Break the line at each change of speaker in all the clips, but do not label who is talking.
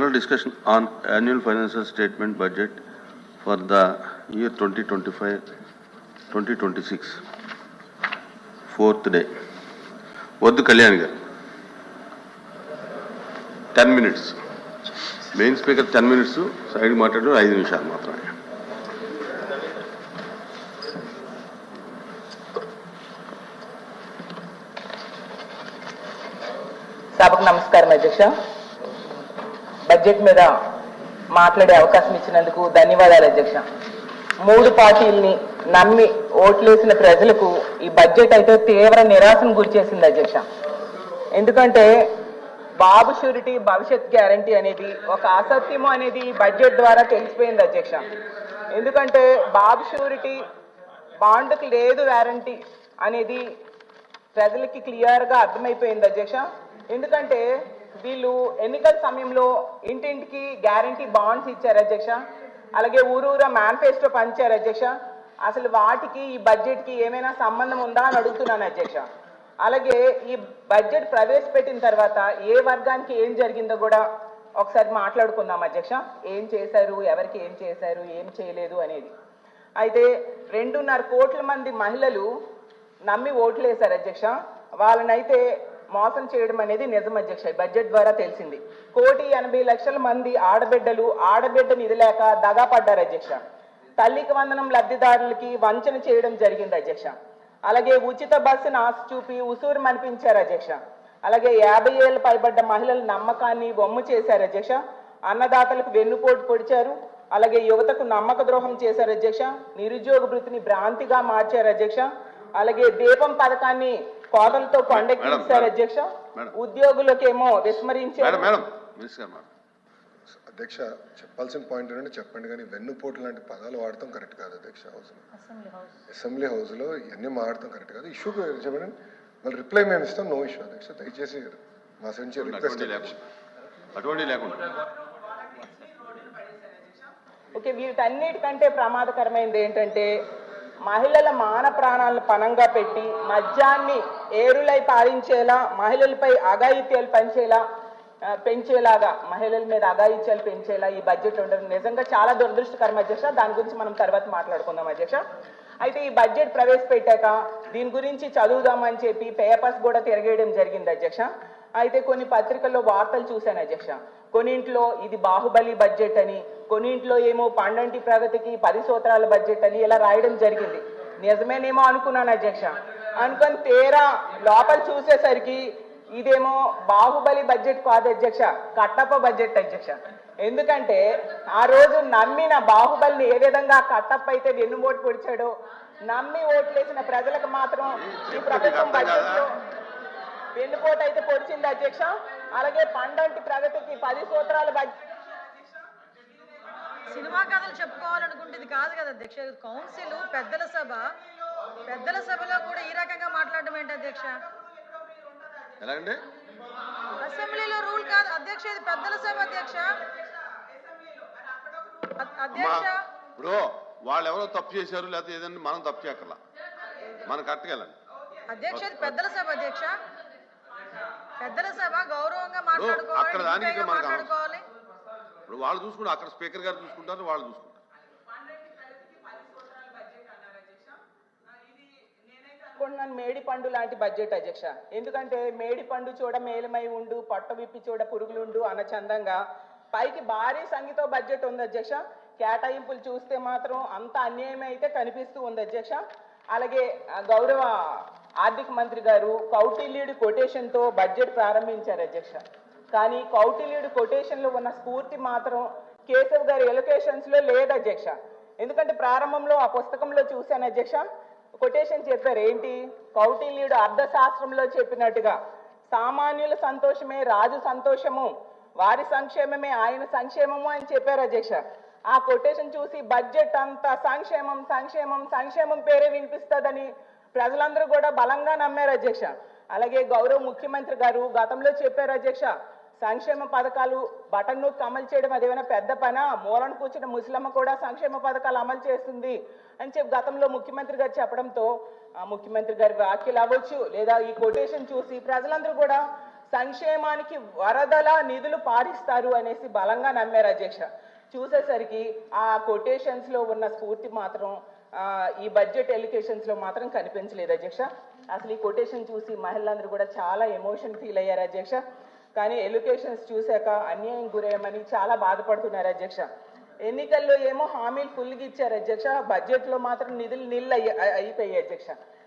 General discussion on annual financial statement budget for the year 2025, 2026. Fourth day. వద్దు Kalyan garu ten minutes main speaker ten minutes side మాట్లాడు ఐదు నిమిషాలు మాత్రమే
సభకు నమస్కారం అధ్యక్ష బడ్జెట్ మీద మాట్లాడే అవకాశం ఇచ్చినందుకు ధన్యవాదాలు అధ్యక్ష. మూడు పార్టీల్ని నమ్మి ఓట్లేసిన ప్రజలకు ఈ బడ్జెట్ అయితే తీవ్ర నిరాశను గురిచేసింది అధ్యక్ష. ఎందుకంటే బాబు షూరిటీ భవిష్యత్ గ్యారంటీ అనేది ఒక అసత్యము అనేది ఈ బడ్జెట్ ద్వారా తెలిసిపోయింది అధ్యక్ష. ఎందుకంటే బాబు షూరిటీ బాండ్కి లేదు వ్యారంటీ అనేది ప్రజలకి క్లియర్గా అర్థమైపోయింది అధ్యక్ష. ఎందుకంటే వీళ్ళు ఎన్నికల సమయంలో ఇంటింటికి గ్యారంటీ బాండ్స్ ఇచ్చారు అధ్యక్ష? అలాగే ఊరూర మేనిఫెస్టో పంచారు అధ్యక్ష? అసలు వాటికి ఈ బడ్జెట్కి ఏమైనా సంబంధం ఉందా అని అడుగుతున్నాను అధ్యక్ష. అలాగే ఈ బడ్జెట్ ప్రవేశపెట్టిన తర్వాత ఏ వర్గానికి ఏం జరిగిందో కూడా ఒకసారి మాట్లాడుకుందాం అధ్యక్ష. ఏం చేశారు ఎవరికి ఏం చేశారు ఏం చేయలేదు అనేది. అయితే రెండున్నర కోట్ల మంది మహిళలు నమ్మి ఓట్లు వేశారు అధ్యక్ష. వాళ్ళనైతే మోసం చేయడం అనేది నిజం అధ్యక్ష. బడ్జెట్ ద్వారా తెలిసింది. కోటి ఎనభై లక్షల మంది ఆడబిడ్డలు ఆడబిడ్డ నిధి లేక దగా పడ్డారు అధ్యక్ష. తల్లికి వందనం లబ్ధిదారులకి వంచన చేయడం జరిగింది అధ్యక్ష. అలాగే ఉచిత బస్సును ఆశ చూపి ఉసూరు మనిపించారు అధ్యక్ష. అలాగే యాభై ఏళ్ళు పైబడ్డ మహిళల నమ్మకాన్ని బొమ్ము చేశారు అధ్యక్ష. అన్నదాతలకు వెన్నుపోటు పొడిచారు. అలాగే యువతకు నమ్మక ద్రోహం చేశారు అధ్యక్ష. నిరుద్యోగ వృత్తిని భ్రాంతిగా మార్చారు అధ్యక్ష. అలాగే దీపం పథకాన్ని కోతలతో కొండెక్కించారు అధ్యక్ష?
మేడం.
ఉద్యోగులకేమో
అధ్యక్ష చెప్పాల్సిన పాయింట్ ఏంటంటే చెప్పండి కానీ వెన్నుపోటు లాంటి పదాలు వాడటం కరెక్ట్ కాదు అధ్యక్ష హౌస్. అసెంబ్లీ హౌస్లో ఇవన్నీ మాడటం కరెక్ట్ కాదు. ఇష్యూ చెప్పండి? మళ్ళీ రిప్లై మేము ఇస్తాం నో ఇష్యూ అధ్యక్ష. దయచేసి మా నుంచి రిక్వెస్ట్
అటువంటి లేకుండా.
ఓకే వీటన్నిటికంటే ప్రమాదకరమైనది ఏంటంటే మహిళల మాన ప్రాణాలను పణంగా పెట్టి మద్యాన్ని ఏరులై పాలించేలా మహిళలపై అఘాయిత్యాలు పెంచేలా పెంచేలాగా మహిళల మీద అఘాయిత్యాలు పెంచేలా ఈ బడ్జెట్ ఉండడం నిజంగా చాలా దురదృష్టకరం అధ్యక్ష. దాని గురించి మనం తర్వాత మాట్లాడుకుందాం అధ్యక్ష. అయితే ఈ బడ్జెట్ ప్రవేశపెట్టాక దీని గురించి చదువుదామని చెప్పి పేపర్స్ కూడా తిరగేయడం జరిగింది అధ్యక్ష. అయితే కొన్ని పత్రికల్లో వార్తలు చూశాను అధ్యక్ష. కొన్నింట్లో ఇది బాహుబలి బడ్జెట్ అని కొన్నింట్లో ఏమో పండంటి ప్రగతికి పది సూత్రాల బడ్జెట్ అని ఇలా రాయడం జరిగింది. నిజమేనేమో అనుకున్నాను అధ్యక్ష. అనుకొని తీరా లోపల చూసేసరికి ఇదేమో బాహుబలి బడ్జెట్ కాదు అధ్యక్ష కట్టప్ప బడ్జెట్ అధ్యక్ష. ఎందుకంటే ఆ రోజు నమ్మిన బాహుబలిని ఏ విధంగా కట్టప్ప అయితే వెన్నుపోటు పొడిచాడో నమ్మి ఓట్లేసిన ప్రజలకు మాత్రం ఈ ప్రభుత్వం బడ్జెట్లో వెన్నుపోటు అయితే పొడిచింది అధ్యక్ష. అలాగే పండంటి ప్రగతికి పది సూత్రాల బడ్జెట్
సినిమా కథలు చెప్పుకోవాలనుకుంటే ఇది కాదు కదా అధ్యక్ష కౌన్సిల్ పెద్దల సభ. పెద్దల సభలో కూడా ఈ రకంగా మాట్లాడడం ఏంటి అధ్యక్ష?
ఎలాగండి?
అసెంబ్లీలో రూల్ కాదు. అధ్యక్ష ఇది పెద్దల సభ అధ్యక్ష. అధ్యక్ష.
ఇప్పుడు వాళ్ళు ఎవరో తప్పు చేశారు లేకపోతే ఏదైనా మనం తప్పు చేయక్కర్లా. మనం కట్టగలండి
అధ్యక్ష ఇది పెద్దల సభ అధ్యక్ష. పెద్దల సభ గౌరవంగా మాట్లాడుకోవాలి
అక్కడ దానికి
మాట్లాడుకోవాలి.
ఇప్పుడు వాళ్ళు చూసుకుంటారు అక్కడ స్పీకర్ గారు చూసుకుంటారు వాళ్ళు చూసుకుంటారు.
అనుకుంటున్నాను మేడి పండు లాంటి బడ్జెట్ అధ్యక్ష. ఎందుకంటే మేడి పండు చూడ మేలమై ఉండు పొట్ట విప్పి చూడ పురుగులుండు అన్న చందంగా పైకి భారీ సంఖ్యతో బడ్జెట్ ఉంది అధ్యక్ష. కేటాయింపులు చూస్తే మాత్రం అంత అన్యాయం అయితే కనిపిస్తూ ఉంది అధ్యక్ష. అలాగే గౌరవ ఆర్థిక మంత్రి గారు కౌటిల్యుడి కొటేషన్తో బడ్జెట్ ప్రారంభించారు అధ్యక్ష. కానీ కౌటిల్యుడి కొటేషన్లో ఉన్న స్ఫూర్తి మాత్రం కేశవ్ గారి ఎలొకేషన్స్లో లేదు అధ్యక్ష. ఎందుకంటే ప్రారంభంలో ఆ పుస్తకంలో చూశాను అధ్యక్ష. కొటేషన్ చెప్పారు. ఏంటి? కౌటిల్యుడు అర్థశాస్త్రంలో చెప్పినట్టుగా సామాన్యుల సంతోషమే రాజు సంతోషము వారి సంక్షేమమే ఆయన సంక్షేమము అని చెప్పారు అధ్యక్ష. ఆ కొటేషన్ చూసి బడ్జెట్ అంతా సంక్షేమం సంక్షేమం సంక్షేమం పేరే వినిపిస్తుందని ప్రజలందరూ కూడా బలంగా నమ్మారు అధ్యక్ష. అలాగే గౌరవ ముఖ్యమంత్రి గారు గతంలో చెప్పారు అధ్యక్ష సంక్షేమ పథకాలు బటన్ నొక్కి అమలు చేయడం అదేమైనా పెద్ద పనా? మూలను కూర్చున్న ముసలమ్మ కూడా సంక్షేమ పథకాలు అమలు చేస్తుంది అని చెప్పి గతంలో ముఖ్యమంత్రి గారు చెప్పడంతో ముఖ్యమంత్రి గారి వ్యాఖ్యలు అవ్వచ్చు లేదా ఈ కొటేషన్ చూసి ప్రజలందరూ కూడా సంక్షేమానికి వరదల నిధులు పారిస్తారు అనేసి బలంగా నమ్మారు అధ్యక్ష. చూసేసరికి ఆ కొటేషన్స్లో ఉన్న స్ఫూర్తి మాత్రం ఈ బడ్జెట్ ఎలికేషన్స్లో మాత్రం కనిపించలేదు అధ్యక్ష. అసలు ఈ కొటేషన్ చూసి మహిళలందరూ కూడా చాలా ఎమోషన్ ఫీల్ అయ్యారు అధ్యక్ష. కానీ ఎడ్యుకేషన్స్ చూశాక అన్యాయం గురేయమని చాలా బాధపడుతున్నారు అధ్యక్ష. ఎన్నికల్లో ఏమో హామీలు ఫుల్గా ఇచ్చారు అధ్యక్ష. బడ్జెట్లో మాత్రం నిధులు నీళ్ళు అయ్య- అయిపోయాయి అధ్యక్ష.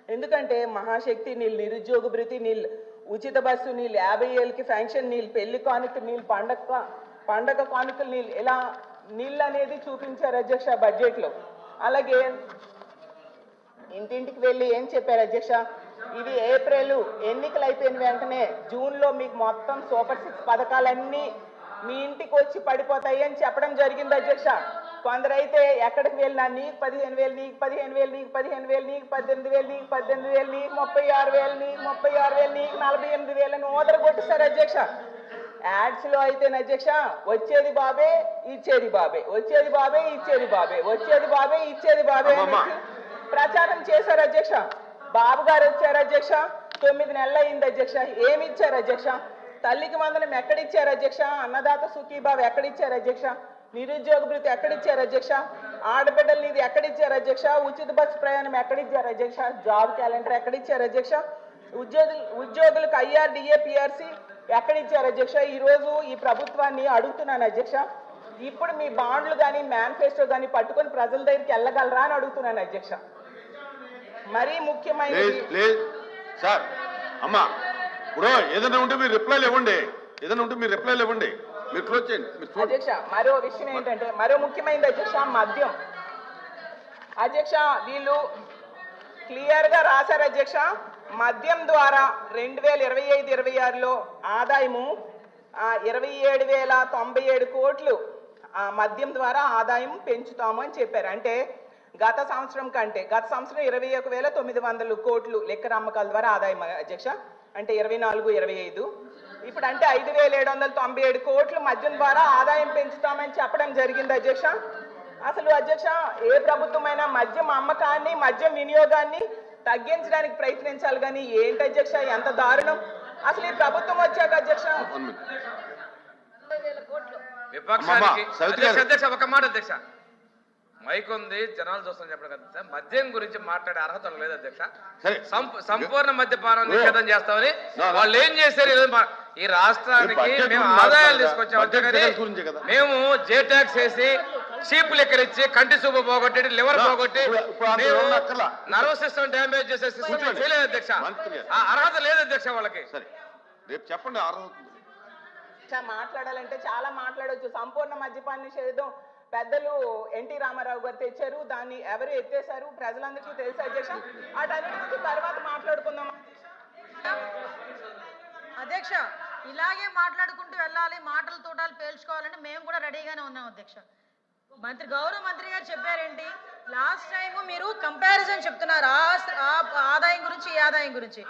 ఎందుకంటే మహాశక్తి నీళ్ళు నిరుద్యోగ భృతి నీళ్ళు ఉచిత బస్సు నీళ్ళు యాభై ఏళ్ళకి ఫ్యాంక్షన్ నీళ్ళు పెళ్ళి కానుక నీళ్ళు పండగ పండగ కానుకలు నీళ్ళు ఇలా నీళ్ళు అనేది చూపించారు అధ్యక్ష బడ్జెట్లో. అలాగే ఇంటింటికి వెళ్ళి ఏం చెప్పారు అధ్యక్ష? ఇది ఏప్రిల్ ఎన్నికలు అయిపోయిన వెంటనే. జూన్లో మీకు మొత్తం సూపర్ సిక్స్ పథకాలన్నీ మీ ఇంటికి వచ్చి పడిపోతాయి అని చెప్పడం జరిగింది అధ్యక్ష. కొందరైతే ఎక్కడికి వెళ్ళినా నీకు పదిహేను వేలు నీకు పదిహేను వేలు నీకు పదిహేను వేలు నీకు పద్దెనిమిది వేలు నీకు పద్దెనిమిది వేలు నీకు ముప్పై ఆరు వేలు నీకు ముప్పై ఆరు వేలు నీకు నలభై ఎనిమిది వేలు అని ఓదర కొట్టిస్తారు అధ్యక్ష. యాడ్స్లో అయితే అధ్యక్ష వచ్చేది బాబే ఇచ్చేది బాబే వచ్చేది బాబే ఇచ్చేది బాబే వచ్చేది బాబే ఇచ్చేది బాబే ప్రచారం చేశారు అధ్యక్ష. బాబు గారు వచ్చారు అధ్యక్ష. తొమ్మిది నెలలు అయింది అధ్యక్ష. ఏమి ఇచ్చారు అధ్యక్ష? తల్లికి మందనం ఎక్కడిచ్చారు అధ్యక్ష? అన్నదాత సుఖీబాబు ఎక్కడిచ్చారు అధ్యక్ష? నిరుద్యోగ భృతి ఎక్కడిచ్చారు అధ్యక్ష? ఆడబిడ్డల నిధి ఎక్కడిచ్చారు అధ్యక్ష? ఉచిత బస్సు ప్రయాణం ఎక్కడిచ్చారు అధ్యక్ష? జాబ్ క్యాలెండర్ ఎక్కడిచ్చారు అధ్యక్ష? ఉద్యోగులు ఉద్యోగులకు ఐఆర్డిఏ పిఆర్సి ఎక్కడిచ్చారు అధ్యక్ష? ఈరోజు ఈ ప్రభుత్వాన్ని అడుగుతున్నాను అధ్యక్ష. ఇప్పుడు మీ బాండ్లు కానీ మేనిఫెస్టో కానీ పట్టుకొని ప్రజల దగ్గరికి వెళ్ళగలరా అని అడుగుతున్నాను అధ్యక్ష. మరీ ముఖ్యమైనది
సార్ అమ్మా ఇప్పుడు ఏదైనా ఉంటే మీరు రిప్లైలు ఇవ్వండి. ఏదైనా ఉంటే మీరు రిప్లైలు ఇవ్వండి. మీరు క్లోజ్ చేయండి.
అధ్యక్ష మరో విషయం ఏంటంటే మరో ముఖ్యమైనది అధ్యక్ష మద్యం. అధ్యక్ష వీళ్ళు క్లియర్గా రాశారు అధ్యక్ష. మద్యం ద్వారా రెండు వేల ఇరవై ఐదు ఇరవై ఆరులో ఆదాయము ఇరవై ఏడు వేల తొంభై ఏడు కోట్లు ఆ మద్యం ద్వారా ఆదాయం పెంచుతాము అని చెప్పారు. అంటే గత సంవత్సరం కంటే గత సంవత్సరం ఇరవై ఒక వేల తొమ్మిది వందలు కోట్లు లెక్కర అమ్మకాల ద్వారా ఆదాయం అధ్యక్ష అంటే ఇరవై నాలుగు ఇరవై ఐదు. ఇప్పుడు అంటే ఐదు వేల ఏడు వందల తొంభై ఏడు కోట్లు మద్యం ద్వారా ఆదాయం పెంచుతామని చెప్పడం జరిగింది అధ్యక్ష. అసలు అధ్యక్ష ఏ ప్రభుత్వమైనా మద్యం అమ్మకాన్ని మద్యం వినియోగాన్ని తగ్గించడానికి ప్రయత్నించాలి కానీ ఏంటి అధ్యక్ష? ఎంత దారుణం. అసలు ఈ ప్రభుత్వం వచ్చాక. అధ్యక్ష
ఒక మాట అధ్యక్ష. మైక్ ఉంది జనాలు చూస్తాం చెప్పడం కదా. మద్యం గురించి మాట్లాడే అర్హత లేదు అధ్యక్ష సంపూర్ణ మద్యపానం. నిషేధం చేస్తామని వాళ్ళు ఏం చేశారు ఈ రాష్ట్రానికి మేము ఆదాయాలు
మాట్లాడదా?
తీసుకొచ్చాం
బడ్జెట్
అంతేగాని
ఫిగర్స్ గురించే కదా.
మేము జే ట్యాక్స్ వేసి చీప్ లెక్కలు ఇచ్చి కంటి చూపు పోగొట్టి లివర్ పోగొట్టి. నర్వస్ సిస్టమ్ డ్యామేజ్ చేసే సిస్టమ్. చేయలేదు అధ్యక్ష. ఆ అర్హత లేదు అధ్యక్ష వాళ్ళకి
సరే రేపు చెప్పండి అర్హత
మాట్లాడాలంటే చాలా మాట్లాడొచ్చు సంపూర్ణ మద్యపాన నిషేధం పెద్దలు ఎన్టీ రామారావు గారు తెచ్చారు దాన్ని ఎవరు ఎత్తేసారు ప్రజలందరికీ తెలుసు అధ్యక్ష? వాటన్నిటి తర్వాత మాట్లాడుకుందాం.
అధ్యక్ష ఇలాగే మాట్లాడుకుంటూ వెళ్ళాలి మాటలు తోటాలు పేల్చుకోవాలని మేము కూడా రెడీగానే ఉన్నాం అధ్యక్ష. మంత్రి గౌరవ మంత్రి గారు చెప్పారేంటి? లాస్ట్ టైం మీరు కంపారిజన్ చెప్తున్నారు ఆ ఆదాయం గురించి ఈ ఆదాయం గురించి.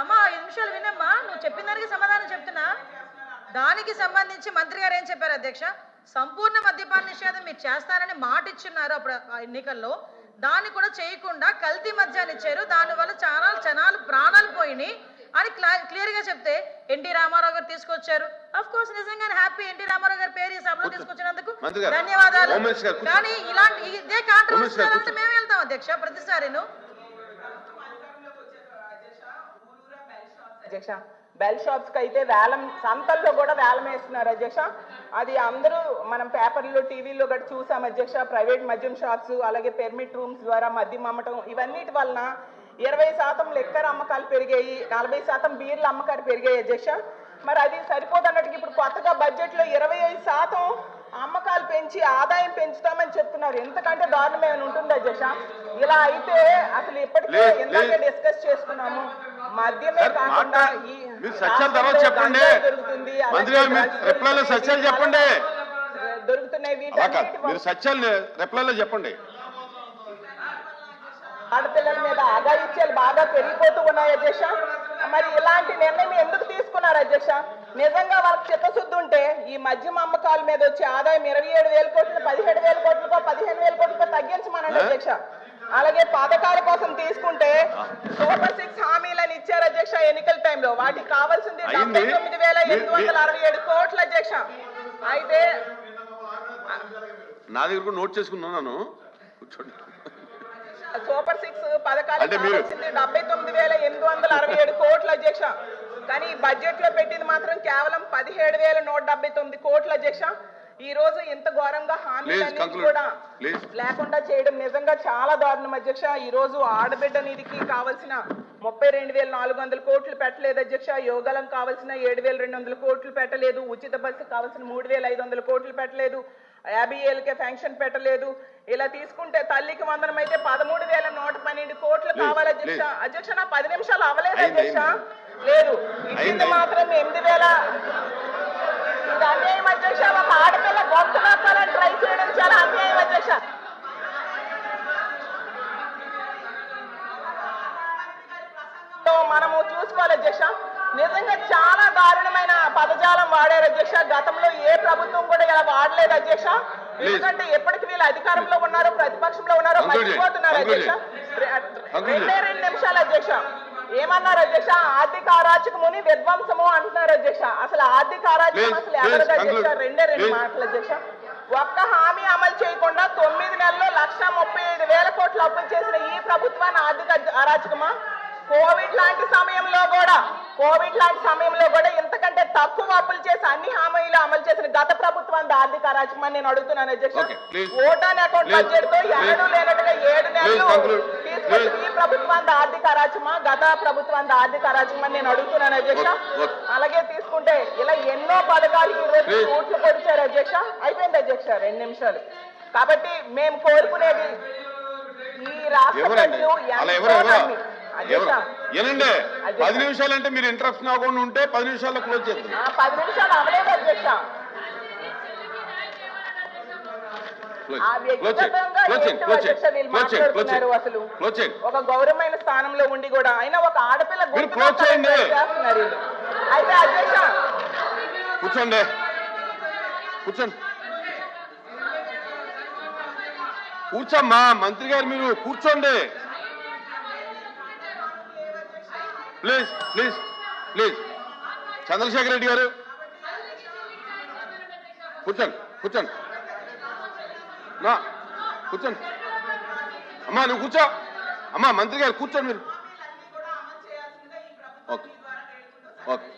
అమ్మా ఐదు నిమిషాలు వినమ్మా నువ్వు చెప్పిన దానికి సమాధానం చెప్తున్నా. దానికి సంబంధించి మంత్రి గారు ఏం చెప్పారు అధ్యక్ష? సంపూర్ణ మద్యపాన నిషేధం మీరు చేస్తారని మాట ఇచ్చున్నారు అప్పుడు ఆ ఎన్నికల్లో. దాన్ని కూడా చేయకుండా కల్తీ మద్యాన్ని ఇచ్చారు. దానివల్ల చాలా జనాలు ప్రాణాలు పోయినాయి అని క్లియర్గా చెప్తే ఎన్టీ రామారావు గారు తీసుకొచ్చారు. అఫ్ కోర్స్ నిజంగానే హ్యాపీ ఎన్టీ రామారావు గారు పేరు ఈ సభలో తీసుకొచ్చినందుకు
ధన్యవాదాలు. కానీ ఇలాంటి ఇదే కాంట్రవర్సీ మేము వెళ్తాం అధ్యక్ష ప్రతిసారిను. అధ్యక్ష బెల్ షాప్స్కి అయితే వేలం సంతల్లో కూడా వేలం వేస్తున్నారు అధ్యక్ష. అది అందరూ మనం పేపర్లో టీవీలో కూడా చూసాం అధ్యక్ష ప్రైవేట్ మద్యం షాప్స్ అలాగే పెర్మిట్ రూమ్స్ ద్వారా మద్యం అమ్మటం ఇవన్నిటి వలన ఇరవై శాతం లెక్కర్ అమ్మకాలు పెరిగాయి నలభై శాతం బీర్ల అమ్మకాలు పెరిగాయి అధ్యక్ష. మరి అది సరిపోదన్నట్టుగా ఇప్పుడు కొత్తగా బడ్జెట్లో ఇరవై ఐదు శాతం అమ్మకాలు పెంచి ఆదాయం పెంచుతామని చెప్తున్నారు. ఎంతకంటే దారుణం ఏమైనా ఉంటుంది అధ్యక్ష? ఇలా అయితే అసలు ఇప్పటికే ఇందాకే
లేదు.
డిస్కస్ చేసుకున్నాము.
మీరు సత్యాలు తర్వాత చెప్పండి. మంత్రి గారు మీరు రిప్లైలో సత్యాలు చెప్పండి.
దొరుకుతున్నాయి
మీరు సత్యాలు రిప్లైలో చెప్పండి
ఆడపిల్లల మీద అఘాయిత్యాలు బాగా పెరిగిపోతూ ఉన్నాయి అధ్యక్ష మరి ఇలాంటి నిర్ణయం ఎందుకు తీసుకున్నారు అధ్యక్ష నిజంగా వాళ్ళకి చిత్తశుద్ధి ఉంటే ఈ మద్యం అమ్మకాల మీద వచ్చే ఆదాయం ఇరవై ఏడు వేల కోట్లు పదిహేడు వేల కోట్లకో పదిహేను వేల కోట్లకో తగ్గించమనండి? అధ్యక్ష అలాగే పథకాల కోసం తీసుకుంటే సూపర్ సిక్స్ హామీలను ఇచ్చారు అధ్యక్ష ఎన్నికల టైంలో వాటికి కావాల్సింది డెబ్బై. తొమ్మిది వేల ఎనిమిది వందల అరవై ఏడు కోట్ల అధ్యక్ష. అయితే
నా దగ్గర కూడా నోట్ చేసుకున్నాను కూర్చోండి.
సూపర్ సిక్స్ పథకాలు కావాల్సింది డెబ్బై తొమ్మిది వేల ఎనిమిది వందల అరవై ఏడు కోట్ల అధ్యక్ష. కానీ బడ్జెట్లో పెట్టింది మాత్రం కేవలం పదిహేడు వేల నూట డెబ్బై తొమ్మిది కోట్ల అధ్యక్ష. ఈ రోజు ఇంత ఘోరంగా హామీలన్నీ. కూడా. లేకుండా చేయడం నిజంగా చాలా దారుణం అధ్యక్ష ఈ రోజు ఆడబిడ్డ నిధికి కావాల్సిన ముప్పై రెండు వేల నాలుగు వందల కోట్లు పెట్టలేదు అధ్యక్ష యోగాలం కావాల్సిన ఏడు వేల రెండు వందల కోట్లు పెట్టలేదు ఉచిత బస్సు కావాల్సిన మూడు వేల ఐదు వందల కోట్లు పెట్టలేదు యాభై ఏళ్ళకే ఫంక్షన్ పెట్టలేదు ఇలా తీసుకుంటే తల్లికి వందనం అయితే పదమూడు వేల నూట పన్నెండు కోట్లు కావాలి అధ్యక్ష. అధ్యక్ష నా పది నిమిషాలు అవ్వలేదు
అయింది,
అధ్యక్ష. లేదు ఇచ్చింది. మాత్రం ఎనిమిది వేల ఇది అన్యాయం అధ్యక్ష ఒక ఆడపిల్ల గొంతు నొక్కాలని ట్రై చేయడం చాలా అన్యాయం అధ్యక్ష మనము చూసుకోవాలి అధ్యక్ష. నిజంగా చాలా దారుణమైన పదజాలం వాడారు అధ్యక్ష. గతంలో ఏ ప్రభుత్వం కూడా ఇలా వాడలేదు అధ్యక్ష. ఎందుకంటే ఎప్పటికి వీళ్ళు అధికారంలో ఉన్నారో ప్రతిపక్షంలో ఉన్నారో. మర్చిపోతున్నారు అధ్యక్ష. రెండే రెండు నిమిషాలు అధ్యక్ష. ఏమన్నారు అధ్యక్ష ఆర్థిక అరాచకముని విధ్వంసము అంటున్నారు అధ్యక్ష అసలు ఆర్థిక అరాచకం
Please,
అసలు ఎవరిది అధ్యక్ష. రెండే రెండు. మాటలు అధ్యక్ష ఒక్క హామీ అమలు చేయకుండా తొమ్మిది నెలల్లో లక్ష ముప్పై ఐదు వేల కోట్లు అప్పులు చేసిన ఈ ప్రభుత్వాన్ని ఆర్థిక అరాచకమా కోవిడ్ లాంటి సమయంలో కూడా కోవిడ్ లాంటి సమయంలో కూడా ఇంతకంటే తక్కువ అప్పులు చేసి అన్ని హామీలు అమలు చేసిన గత ప్రభుత్వాన్ని ఆర్థిక అరాచకమని నేను అడుగుతున్నాను అధ్యక్ష. Vote on account. బడ్జెట్తో ఎన్నడూ లేనట్టుగా ఏడు నెలలు. ఈ ప్రభుత్వాన్ని ఆర్థిక అరాచకమా గత ప్రభుత్వాన్ని ఆర్థిక అరాచకమని నేను అడుగుతున్నాను అధ్యక్ష. అలాగే తీసుకుంటే ఇలా ఎన్నో పథకాలకి ఈ రోజు
Please.
ఓట్లు పొడిచారు అధ్యక్ష. అయిపోయింది అధ్యక్ష రెండు నిమిషాలు. కాబట్టి మేము కోరుకునేది ఈ రాష్ట్ర ప్రజలు ఎంతో
ఏనండి. పది నిమిషాలు అంటే మీరు ఇంట్రెస్ట్ కాకుండా ఉంటే పది నిమిషాల్లో క్లోజ్
ఆ, పది నిమిషాలు అవలేదు అధ్యక్ష. ఆ వ్యక్తిగతంగా అసలు. ఒక గౌరవమైన స్థానంలో ఉండి కూడా అయినా ఒక ఆడపిల్ల చేస్తున్నారు. అయితే అధ్యక్ష
కూర్చోండి. కూర్చోండి. కూర్చోమ్మా. మంత్రి గారు మీరు కూర్చోండి. Please please please Chandrasekhar Reddy garu. కూర్చోండి. కూర్చోండి. మా కూర్చోండి. అమ్మా నువ్వు కూర్చో. అమ్మా మంత్రి గారు కూర్చోండి మీరు. ఓకే. ఓకే.